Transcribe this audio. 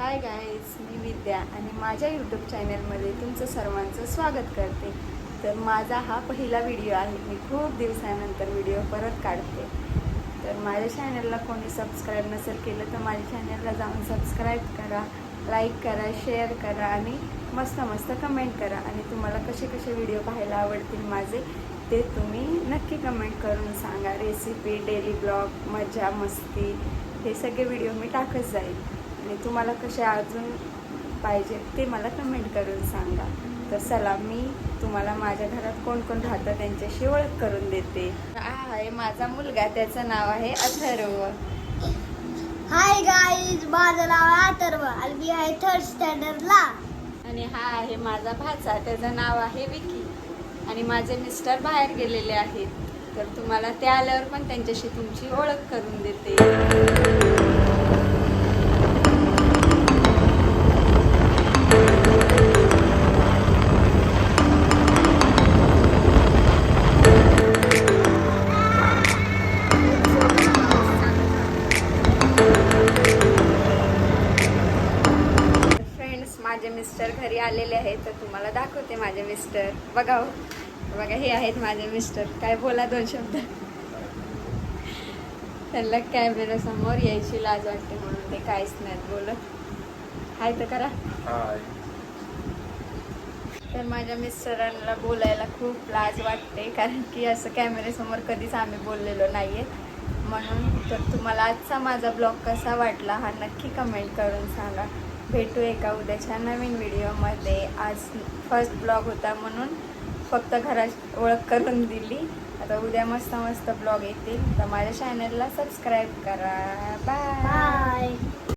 Hi guys मी विद्या आणि माझ्या YouTube चॅनलमध्ये तुमचं सर्वांचं स्वागत करते. तर माझा हा पहिला व्हिडिओ आहे. मी खूप दिवसानंतर व्हिडिओ परत काढते. तर माझ्या चॅनलला कोणी सबस्क्राईब नसेल केलं तर माझ्या चॅनलला जाऊन सबस्क्राईब करा लाईक करा शेअर करा आणि मस्त मस्त कमेंट करा. आणि तुम्हाला कसे कसे व्हिडिओ पाहायला आवडतील माझे ते तुम्ही नक्की कमेंट करून सांगा. रेसिपी डेली ब्लॉग मजा मस्ती हे सगळे व्हिडिओ मी टाकत जाईल. आणि तुम्हाला कसे अजून पाहिजे ते मला कमेंट करून सांगा. तर चला मी तुम्हाला माझ्या घरात कोण कोण राहतं त्यांच्याशी ओळख करून देते. हा आहे माझा मुलगा त्याचं नाव आहे अथर्व. हाय गाईज माझं नाव आहे अथर्व आणि मी आहे थर्ड स्टँडर्डला आणि हा आहे माझा भाचा त्याचं नाव आहे विकी. आणि माझे मिस्टर बाहेर गेलेले आहेत. तर तुम्हाला ते आल्यावर पण त्यांच्याशी तुमची ओळख करून देते. माझे मिस्टर घरी आलेले आहेत तर तुम्हाला दाखवते माझे मिस्टर. बघा हो. बघा हे आहेत माझे मिस्टर. काय बोला दोन शब्द. त्यांना कॅमेरा समोर यायची लाज वाटते म्हणून ते काहीच नाहीत बोलत. हाय तर करा. हाय. तर माझ्या मिस्टरांना बोलायला खूप लाज वाटते कारण की असं कॅमेऱ्यासमोर कधीच आम्ही बोललेलो नाही आहे म्हणून तर तुम्हाला आजचा माझा ब्लॉग कसा वाटला हा नक्की कमेंट करून सांगा. भेटू एका उद्याच्या नवीन व्हिडिओमध्ये. आज फर्स्ट ब्लॉग होता म्हणून फक्त घरा ओळख करून दिली. आता उद्या मस्त मस्त ब्लॉग येतील. तर माझ्या चॅनलला सबस्क्राईब करा. Bye bye